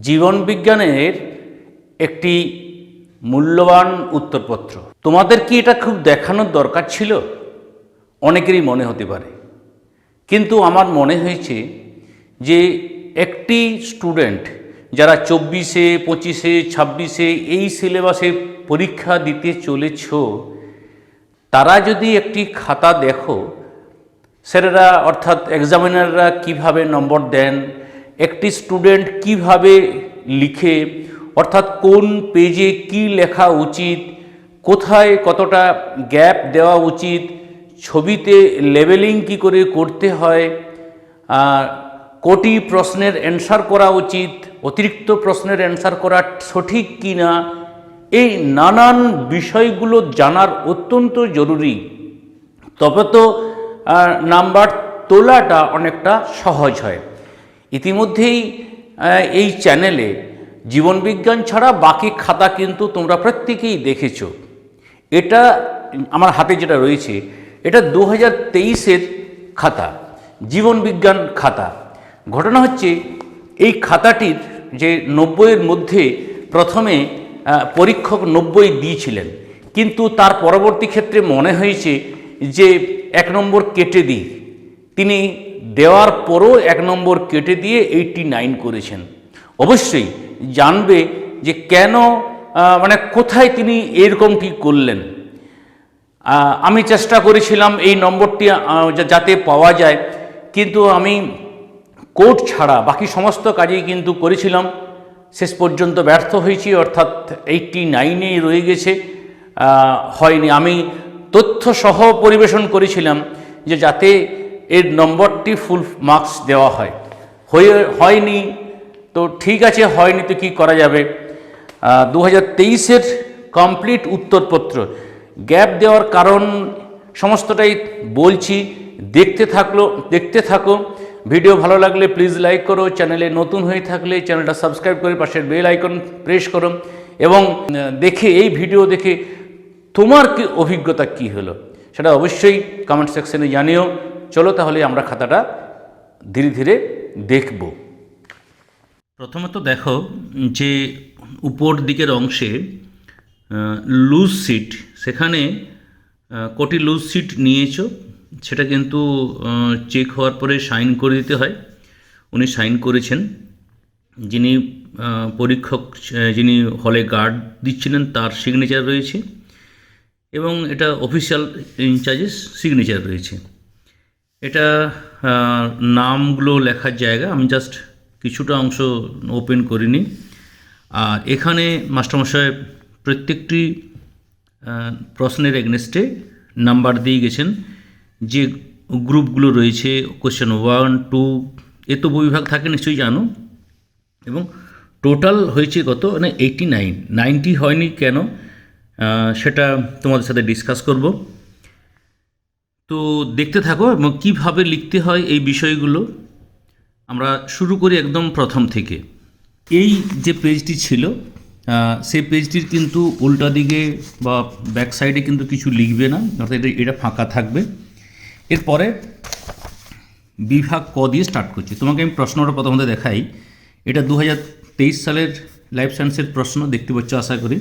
জীবনবিজ্ঞানের একটি মূল্যবান উত্তরপত্র। তোমাদের কি এটা খুব দেখানোর দরকার ছিল? অনেকেরই মনে হতে পারে। কিন্তু আমার মনে হয়েছে যে একটি স্টুডেন্ট যারা চব্বিশে, পঁচিশে, ছাব্বিশে এই সিলেবাসে পরীক্ষা দিতে চলেছ, তারা যদি একটি খাতা দেখো, স্যারেরা অর্থাৎ এক্সামিনাররা কীভাবে নম্বর দেন একটি স্টুডেন্ট কীভাবে লিখে, অর্থাৎ কোন পেজে কি লেখা উচিত, কোথায় কতটা গ্যাপ দেওয়া উচিত, ছবিতে লেবেলিং কি করে করতে হয় কোটি প্রশ্নের অ্যান্সার করা উচিত, অতিরিক্ত প্রশ্নের অ্যান্সার করা সঠিক কি না এই নানান বিষয়গুলো জানার অত্যন্ত জরুরি। তবে তো নাম্বার তোলাটা অনেকটা সহজ হয়। ইতিমধ্যেই এই চ্যানেলে জীবনবিজ্ঞান ছাড়া বাকি খাতা কিন্তু তোমরা প্রত্যেকেই দেখেছ। এটা আমার হাতে যেটা রয়েছে, এটা দু হাজার তেইশের খাতা জীবনবিজ্ঞান খাতা। ঘটনা হচ্ছে, এই খাতাটির যে নব্বইয়ের মধ্যে প্রথমে পরীক্ষক নব্বই দিয়েছিলেন। কিন্তু তার পরবর্তী ক্ষেত্রে মনে হয়েছে যে এক নম্বর কেটে দিই। তিনি দেওয়ার পরও এক নম্বর কেটে দিয়ে এইটটি নাইন করেছেন। অবশ্যই জানবে যে কেন মানে কোথায় তিনি এরকমটি করলেন। আমি চেষ্টা করেছিলাম এই নম্বরটি যাতে পাওয়া যায়, কিন্তু আমি কোর্ট ছাড়া বাকি সমস্ত কাজেই কিন্তু করেছিলাম। শেষ পর্যন্ত ব্যর্থ হয়েছি, অর্থাৎ এইটটি নাইনেই রয়ে গেছে। হয়নি। আমি তথ্য সহ পরিবেশন করেছিলাম যে যাতে এর নম্বরটি ফুল মার্কস দেওয়া হয়। হয়ে, হয়নি, তো ঠিক আছে, হয়নি তো কী করা যাবে? দু হাজার তেইশের কমপ্লিট উত্তরপত্র। গ্যাপ দেওয়ার কারণ সমস্তটাই বলছি। দেখতে থাকল, দেখতে থাকো। ভিডিও ভালো লাগলে প্লিজ লাইক করো। চ্যানেলে নতুন হয়ে থাকলে চ্যানেলটা সাবস্ক্রাইব করে পাশের বেল আইকন প্রেস করো। এবং দেখে, এই ভিডিও দেখে তোমার কি অভিজ্ঞতা কি হলো? সেটা অবশ্যই কমেন্ট সেকশনে জানিও। চলো তাহলে আমরা খাতাটা ধীরে ধীরে দেখব। প্রথমত দেখো যে উপর দিকের অংশে লুজ সিট সেখানে কটি লুজ সিট নিয়েছো, সেটা কিন্তু চেক হওয়ার পরে সাইন করে দিতে হয়। উনি সাইন করেছেন। যিনি পরীক্ষক যিনি হলে গার্ড দিচ্ছিলেন, তার সিগনেচার রয়েছে। এবং এটা অফিসিয়াল ইনচার্জেস সিগনেচার রয়েছে। এটা নামগুলো লেখার জায়গা, আমি জাস্ট কিছুটা অংশ ওপেন করিনি। আর এখানে মাস্টারমশাই প্রত্যেকটি প্রশ্নের এগনেস্টে নাম্বার দিয়ে গেছেন। যে গ্রুপগুলো রয়েছে কোশ্চেন ওয়ান টু এ তো বিভাগ থাকে, নিশ্চয়ই জানো। এবং টোটাল হয়েছে কত? মানে এইটি নাইন নাইনটি হয়নি কেন? সেটা তোমাদের সাথে ডিসকাস করব। তো দেখতে থাকো এবং কীভাবে লিখতে হয় এই বিষয়গুলো। আমরা শুরু করি একদম প্রথম থেকে। এই যে পেজটি ছিল সেই পেজটির কিন্তু উল্টা দিকে বা ব্যাক সাইডে কিন্তু কিছু লিখবে না, অর্থাৎ এটা এটা ফাঁকা থাকবে। এরপরে বিভাগ ক দিয়ে স্টার্ট করছি। তোমাকে আমি প্রশ্নটা প্রথমত দেখাই। এটা দু হাজার তেইশ সালের লাইফ সায়েন্সের প্রশ্ন, দেখতে পাচ্ছ আশা করি।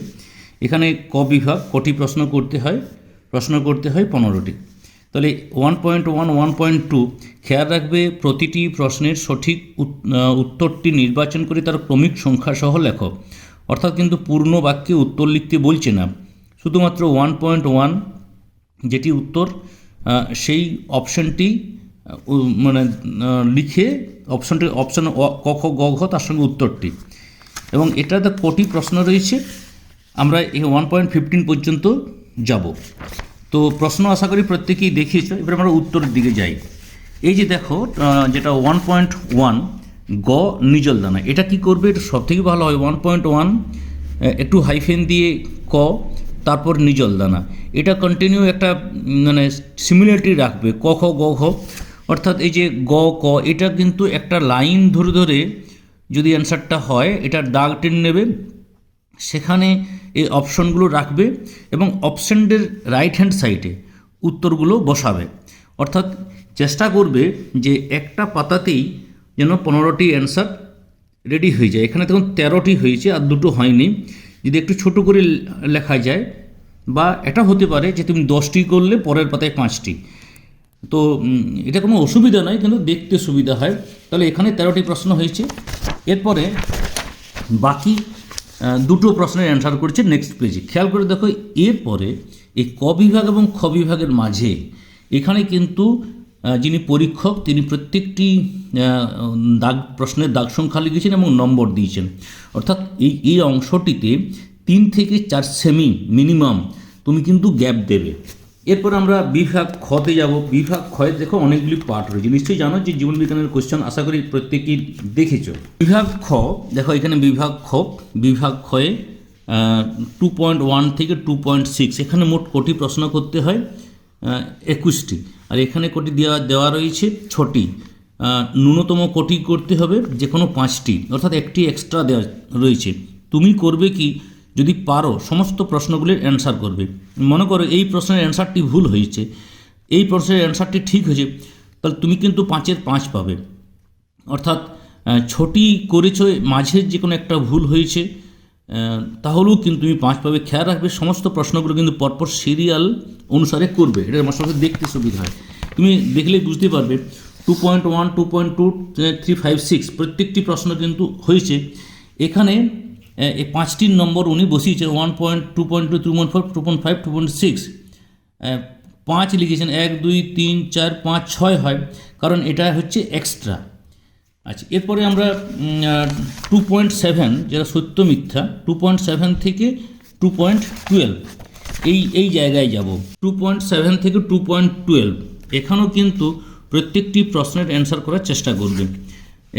এখানে ক বিভাগ, কটি প্রশ্ন করতে হয়? প্রশ্ন করতে হয় পনেরোটি। তাহলে one point one one point two খেয়াল রাখবে প্রতিটি প্রশ্নের সঠিক উত- উত্তরটি নির্বাচন করে তার ক্রমিক সংখ্যা সহ লেখো অর্থাৎ কিন্তু পূর্ণ বাক্যে উত্তর লিখতে বলছে না। শুধুমাত্র ওয়ান পয়েন্ট ওয়ান যেটি উত্তর সেই অপশানটি মানে লিখে অপশানটি অপশান ক, খ, গ, ঘ তার সঙ্গে উত্তরটি। এবং এটাতে কটি প্রশ্ন রয়েছে। আমরা এই ওয়ান পয়েন্ট ফিফটিন পর্যন্ত যাব। তো প্রশ্ন আশা করি প্রত্যেকেই দেখিয়েছো, এবার আমরা উত্তরের দিকে যাই। এই যে দেখো যেটা ওয়ান পয়েন্ট ওয়ান গ নিজল দানা এটা কি করবে? এটা সব থেকে ভালো হয় ওয়ান পয়েন্ট ওয়ান একটু হাইফেন দিয়ে ক, তারপর নিজল দানা এটা কন্টিনিউ একটা মানে সিমিলারিটি রাখবে, ক, খ, গ, ঘ। অর্থাৎ এই যে গ, ক, এটা কিন্তু একটা লাইন ধরে ধরে যদি অ্যান্সারটা হয়, এটার দাগ টেনে নেবে। সেখানে এই অপশনগুলো রাখবে এবং অপশনদের রাইট হ্যান্ড সাইডে উত্তরগুলো বসাবে। অর্থাৎ চেষ্টা করবে যে একটা পাতাতেই যেন পনেরোটি অ্যান্সার রেডি হয়ে যায়। এখানে তখন তেরোটি হয়েছে আর দুটো হয়নি। যদি একটু ছোট করে লেখা যায় বা এটা হতে পারে যে তুমি দশটি করলে পরের পাতায় পাঁচটি। তো এটা কোনো অসুবিধা নয়, কিন্তু দেখতে সুবিধা হয়। তাহলে এখানে তেরোটি প্রশ্ন হয়েছে। এরপরে বাকি দুটো প্রশ্নের অ্যান্সার করেছে নেক্সট পেজে খেয়াল করে দেখো, এরপরে এই ক বিভাগ এবং খ বিভাগের মাঝে এখানে কিন্তু যিনি পরীক্ষক, তিনি প্রত্যেকটি দাগ, প্রশ্নের দাগ সংখ্যা লিখেছেন এবং নম্বর দিয়েছেন। অর্থাৎ এই এই অংশটিতে তিন থেকে চার সেমি মিনিমাম তুমি কিন্তু গ্যাপ দেবে। এরপর আমরা বিভাগ খতে যাব। বিভাগ খয়ে দেখো অনেকগুলি পার্ট রয়েছে। নিশ্চয়ই জানো যে জীবন বিজ্ঞানের কোশ্চেন আশা করি প্রত্যেকেই দেখেছ। বিভাগ খ, দেখো এখানে বিভাগ খ, বিভাগ খয়ে টু পয়েন্ট ওয়ান থেকে টু পয়েন্ট সিক্স এখানে মোট কোটি প্রশ্ন করতে হয়? একুশটি। আর এখানে কোটি দেওয়া দেওয়া রয়েছে? ছটি। ন্যূনতম কোটি করতে হবে? যে কোনো পাঁচটি। অর্থাৎ একটি এক্সট্রা দেওয়া রয়েছে। তুমি করবে কি? যদি পারো সমস্ত প্রশ্নগুলির অ্যান্সার করবে। মনে করো এই প্রশ্নের অ্যান্সারটি ভুল হয়েছে, এই প্রশ্নের অ্যান্সারটি ঠিক হয়েছে, তাহলে তুমি কিন্তু পাঁচের পাঁচ পাবে। অর্থাৎ ছটি করেছ, মাঝের যে কোনো একটা ভুল হয়েছে তাহলেও কিন্তু তুমি পাঁচ পাবে। খেয়াল রাখবে, সমস্ত প্রশ্নগুলো কিন্তু পরপর সিরিয়াল অনুসারে করবে। এটা আমার সাথে দেখতে সুবিধা হয়। তুমি দেখলে বুঝতে পারবে two point one two point two three five six প্রত্যেকটি প্রশ্ন কিন্তু হয়েছে। এখানে এই পাঁচটির নম্বর উনি বসিয়েছেন one point two point two two point four two point five two point six পাঁচ লিখেছেন, এক, দুই, তিন, চার, পাঁচ, ছয় হয়, কারণ এটা হচ্ছে এক্সট্রা আচ্ছা এরপরে আমরা টু পয়েন্ট সেভেন যেটা সত্য মিথ্যা টু পয়েন্ট সেভেন থেকে টু পয়েন্ট টুয়েলভ এই এই জায়গায় যাব। টু পয়েন্ট সেভেন থেকে টু পয়েন্ট টুয়েলভ এখানেও কিন্তু প্রত্যেকটি প্রশ্নের অ্যান্সার করার চেষ্টা করবে।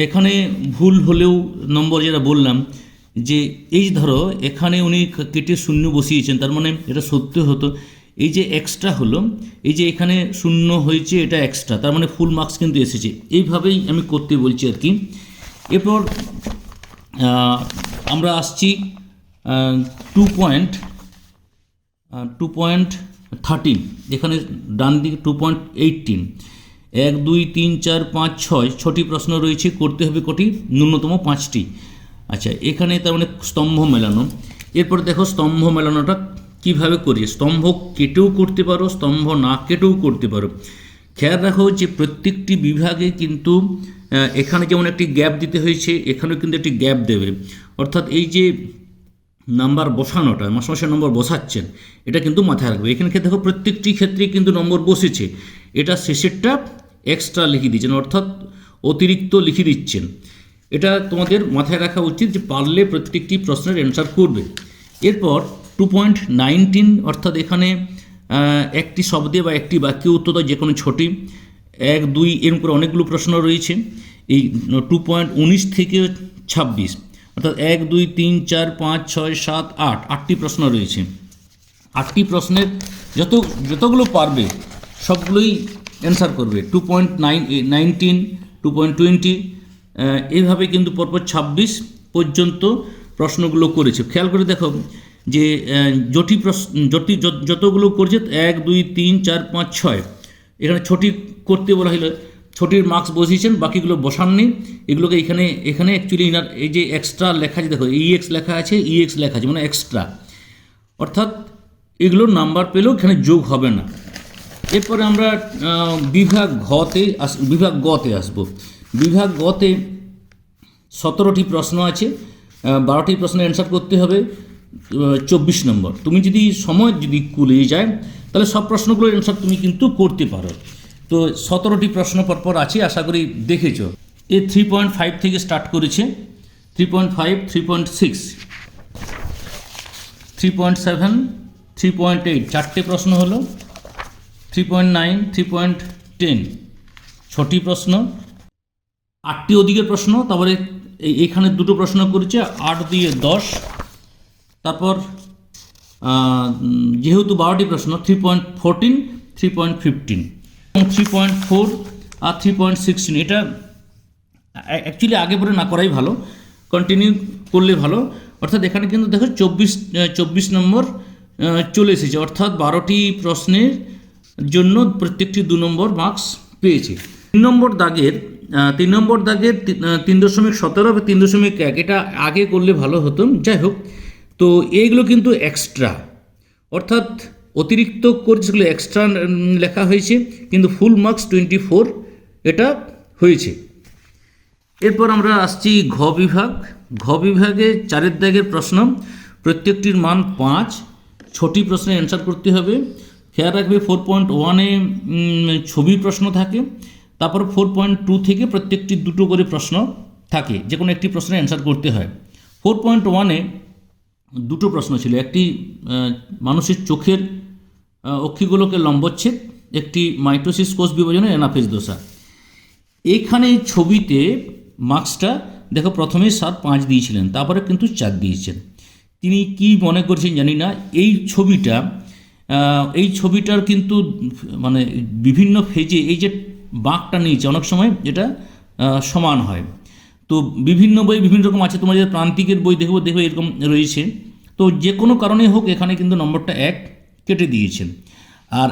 এখানে ভুল হলেও নম্বর যেটা বললাম যে এই ধরো এখানে উনি কেটে শূন্য বসিয়েছেন, তার মানে এটা সত্য হতো। এই যে এক্সট্রা হলো, এই যে এখানে শূন্য হয়েছে এটা এক্সট্রা তার মানে ফুল মার্কস কিন্তু এসেছে। এইভাবেই আমি করতে বলছি আর কি। এরপর আমরা আসছি two point two point thirteen এখানে ডান দিকে টু পয়েন্ট এইটিন এক, দুই, তিন, চার, পাঁচ, ছয়, ছটি প্রশ্ন রয়েছে, করতে হবে কটি? ন্যূনতম পাঁচটি। আচ্ছা এখানে তার মানে স্তম্ভ মেলানো। এরপর দেখো স্তম্ভ মেলানোটা কীভাবে করি? স্তম্ভ কেটেও করতে পারো, স্তম্ভ না কেটেও করতে পারো। খেয়াল রাখো যে প্রত্যেকটি বিভাগে কিন্তু এখানে যেমন একটি গ্যাপ দিতে হয়েছে, এখানেও কিন্তু একটি গ্যাপ দেবে। অর্থাৎ এই যে নাম্বার বসানোটা, মাসে নম্বর বসাচ্ছেন, এটা কিন্তু মাথায় রাখবে। এখানে দেখো প্রত্যেকটি ক্ষেত্রে কিন্তু নম্বর বসেছে। এটা শেষেরটা এক্সট্রা লিখে দিচ্ছেন, অর্থাৎ অতিরিক্ত লিখে দিচ্ছেন। এটা তোমাদের মাথায় রাখা উচিত যে পারলে প্রত্যেকটি প্রশ্নের অ্যান্সার করবে। এরপর টু পয়েন্ট নাইনটিন অর্থাৎ এখানে একটি শব্দে বা একটি বাক্যে উত্তর যে কোনো ছটি। এক, দুই, এরকম করে অনেকগুলো প্রশ্ন রয়েছে। এই টু পয়েন্ট উনিশ থেকে ছাব্বিশ। অর্থাৎ এক, দুই, তিন, চার, পাঁচ, ছয়, সাত, আট, আটটি প্রশ্ন রয়েছে। আটটি প্রশ্নের যত, যতগুলো পারবে, সবগুলোই অ্যান্সার করবে। Two point nine nineteen two point twenty এইভাবে কিন্তু পরপর ছাব্বিশ পর্যন্ত প্রশ্নগুলো করেছে। খেয়াল করে দেখো যে জটি প্রশ্ন জটি যতগুলো করছে, এক, দুই, তিন, চার, পাঁচ, ছয়। এখানে ছটি করতে বলা হলো, ছটির মার্কস বসিয়েছেন, বাকিগুলো বসাননি। এগুলোকে এখানে এখানে অ্যাকচুয়ালি ইনার এই যে এক্সট্রা লেখা আছে, দেখো ইএক্স লেখা আছে ইএক্স লেখা আছে মানে এক্সট্রা অর্থাৎ এগুলোর নাম্বার পেলেও এখানে যোগ হবে না। এরপরে আমরা বিভাগ ঘতে আস, বিভাগ গতে আসব। বিভাগ গতে সতেরোটি প্রশ্ন আছে বারোটি প্রশ্নের অ্যান্সার করতে হবে চব্বিশ নম্বর। তুমি যদি সময় যদি কুলিয়ে যায়, তাহলে সব প্রশ্নগুলোর অ্যান্সার তুমি কিন্তু করতে পারো। তো সতেরোটি প্রশ্ন পরপর আছে, আশা করি দেখেছ। এ থ্রি পয়েন্ট ফাইভ থেকে স্টার্ট করেছে। Three point five three point six three point seven three point eight চারটে প্রশ্ন হলো। Three point nine three point ten ছটি প্রশ্ন। আটটি ওদিকের প্রশ্ন, তারপরে এখানে দুটো প্রশ্ন করেছে, আট দিয়ে দশ। তারপর যেহেতু বারোটি প্রশ্ন three point fourteen three point fifteen এবং থ্রি পয়েন্ট ফোর আর থ্রি পয়েন্ট সিক্সটিন এটা অ্যাকচুয়ালি আগে পরে না করাই ভালো কন্টিনিউ করলে ভালো। অর্থাৎ এখানে কিন্তু দেখো চব্বিশ চব্বিশ নম্বর চলে এসেছে। অর্থাৎ বারোটি প্রশ্নের জন্য প্রত্যেকটি দু নম্বর মার্কস পেয়েছে। তিন নম্বর দাগের তিন নম্বর দাগের তিন দশমিক সতেরো বা তিন দশমিক এক, এটা আগে করলে ভালো হতো। যাই হোক, তো এইগুলো কিন্তু এক্সট্রা অর্থাৎ অতিরিক্ত করে যেগুলো এক্সট্রা লেখা হয়েছে, কিন্তু ফুল মার্কস টোয়েন্টি ফোর এটা হয়েছে। এরপর আমরা আসছি ঘ বিভাগ। ঘ বিভাগে চারের দাগের প্রশ্ন, প্রত্যেকটির মান পাঁচ। ছটি প্রশ্নের অ্যান্সার করতে হবে। খেয়াল রাখবে ফোর পয়েন্ট ওয়ানে ছবি প্রশ্ন থাকে। তারপর ফোর পয়েন্ট টু থেকে প্রত্যেকটি দুটো করে প্রশ্ন থাকে যে কোনো একটি প্রশ্নের অ্যান্সার করতে হয়। ফোর পয়েন্ট ওয়ানে দুটো প্রশ্ন ছিল, একটি মানুষের চোখের অক্ষিগুলোকে লম্বচ্ছেদ, একটি মাইটোসিস কোষ বিভাজনে এনাফেজ দোষা এইখানে এই ছবিতে মার্কসটা দেখো প্রথমে সাত পাঁচ দিয়েছিলেন, তারপরে কিন্তু চার দিয়েছেন। তিনি কি মনে করছেন জানি না, এই ছবিটা এই ছবিটার কিন্তু মানে বিভিন্ন ফেজে এই যে বাঁকটা নিয়েছে অনেক সময় যেটা সমান হয়। তো বিভিন্ন বই বিভিন্ন রকম আছে তোমার যে প্রান্তিকের বই দেখব দেখবে এরকম রয়েছে। তো যে কোনো কারণে হোক, এখানে কিন্তু নম্বরটা এক কেটে দিয়েছেন। আর,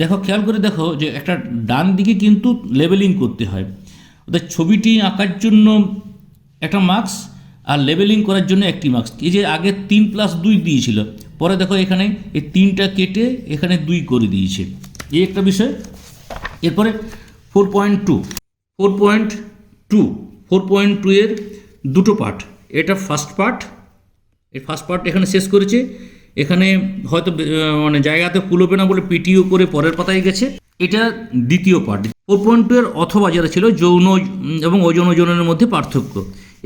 দেখো, খেয়াল করে দেখো যে একটা ডান দিকে কিন্তু লেবেলিং করতে হয়। অর্থাৎ ছবিটি আঁকার জন্য একটা মার্কস আর লেবেলিং করার জন্য একটি মার্কস। এই যে আগে তিন প্লাস দুই দিয়েছিল, পরে দেখো এখানে এই তিনটা কেটে এখানে দুই করে দিয়েছে। এই একটা বিষয় এরপরে four point two four point two four point two এর দুটো পার্ট এটা ফার্স্ট পার্ট এই ফার্স্ট পার্ট এখানে শেষ করেছে। এখানে হয়তো মানে জায়গাতে কুলোবে না বলে পিটিও করে পরের পাতায় গেছে। এটা দ্বিতীয় পার্ট ফোর পয়েন্ট টু এর অথবা যেটা ছিল, যৌন এবং অযৌন যৌনের মধ্যে পার্থক্য।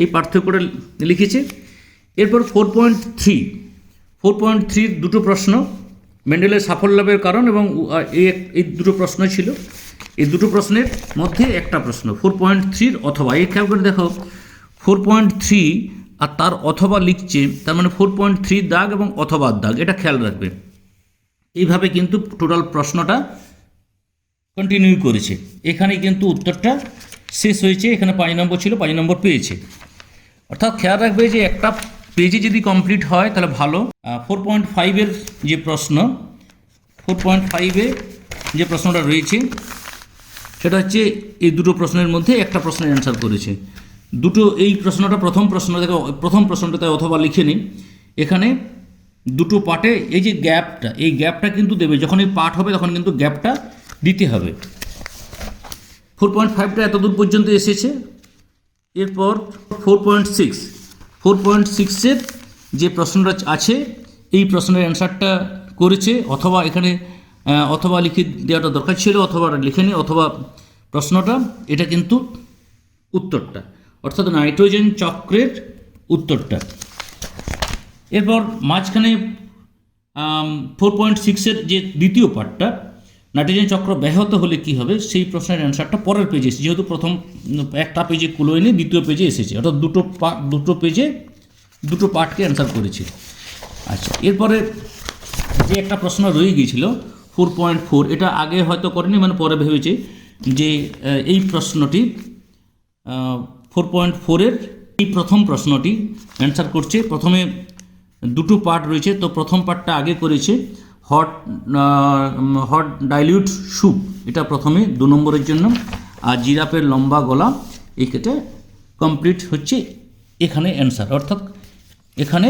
এই পার্থক্যটা লিখেছে। এরপর four point three four point থ্রির দুটো প্রশ্ন মেন্ডেলের সাফল্য লাভের কারণ এবং এই দুটো প্রশ্ন ছিল। এই দুটো প্রশ্নের মধ্যে একটা প্রশ্ন ফোর পয়েন্ট থ্রির অথবা, এই খেয়াল করে দেখো ফোর পয়েন্ট থ্রি আর তার অথবা লিখছে, তার মানে ফোর পয়েন্ট থ্রি দাগ এবং অথবা দাগ, এটা খেয়াল রাখবে। এইভাবে কিন্তু টোটাল প্রশ্নটা কন্টিনিউ করেছে। এখানে কিন্তু উত্তরটা শেষ হয়েছে, এখানে পাঁচ নম্বর ছিল, পাঁচ নম্বর পেয়েছে। অর্থাৎ খেয়াল রাখবে যে একটা পেজে যদি কমপ্লিট হয়, তাহলে ভালো। ফোর পয়েন্ট ফাইভের যে প্রশ্ন ফোর পয়েন্ট ফাইভে যে প্রশ্নটা রয়েছে সেটা হচ্ছে এই দুটো প্রশ্নের মধ্যে একটা প্রশ্নের অ্যান্সার করেছে। দুটো, এই প্রশ্নটা প্রথম প্রশ্ন থেকে, প্রথম প্রশ্নটাতে অথবা লিখে নিই এখানে দুটো পার্টে, এই যে গ্যাপটা, এই গ্যাপটা কিন্তু দেবে। যখন এই হবে তখন কিন্তু গ্যাপটা দিতে হবে। ফোর পয়েন্ট ফাইভটা এত দূর পর্যন্ত এসেছে। এরপর four point six four point সিক্সের যে প্রশ্নটা আছে, এই প্রশ্নের অ্যান্সারটা করেছে। অথবা এখানে অথবা লিখে দেওয়াটা দরকার ছিল, অথবা লিখে নি অথবা প্রশ্নটা, এটা কিন্তু উত্তরটা। অর্থাৎ নাইট্রোজেন চক্রের উত্তরটা। এরপর মাঝখানে ফোর পয়েন্ট সিক্সের যে দ্বিতীয় পার্টটা নাইট্রোজেন চক্র ব্যাহত হলে কি হবে? সেই প্রশ্নের অ্যান্সারটা পরের পেজে এসেছে। যেহেতু প্রথম একটা পেজে কুলোয় নিয়ে দ্বিতীয় পেজে এসেছে। অর্থাৎ দুটো দুটো পেজে দুটো পার্টকে অ্যান্সার করেছে। আচ্ছা এরপরে যে একটা প্রশ্ন রয়ে গিয়েছিল ফোর পয়েন্ট ফোর এটা আগে হয়তো করেনি মানে পরে ভেবেছে যে এই প্রশ্নটি ফোর পয়েন্ট ফোরের এই প্রথম প্রশ্নটি অ্যান্সার করছে। প্রথমে দুটো পার্ট রয়েছে, তো প্রথম পার্টটা আগে করেছে হট হট ডাইলিউট স্যুপ এটা প্রথমে দু নম্বরের জন্য, আর জিরাফের লম্বা গলা ক্ষেত্রে কমপ্লিট হচ্ছে এখানে অ্যান্সার অর্থাৎ এখানে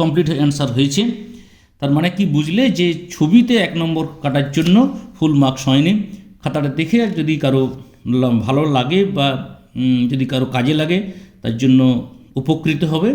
কমপ্লিট অ্যান্সার হয়েছে। তার মানে কি বুঝলে যে ছবিতে এক নম্বর কাটার জন্য ফুল মার্কস হয়নি। খাতাটা দেখে যদি কারও ভালো লাগে বা যদি কারও কাজে লাগে, তার জন্য উপকৃত হবে।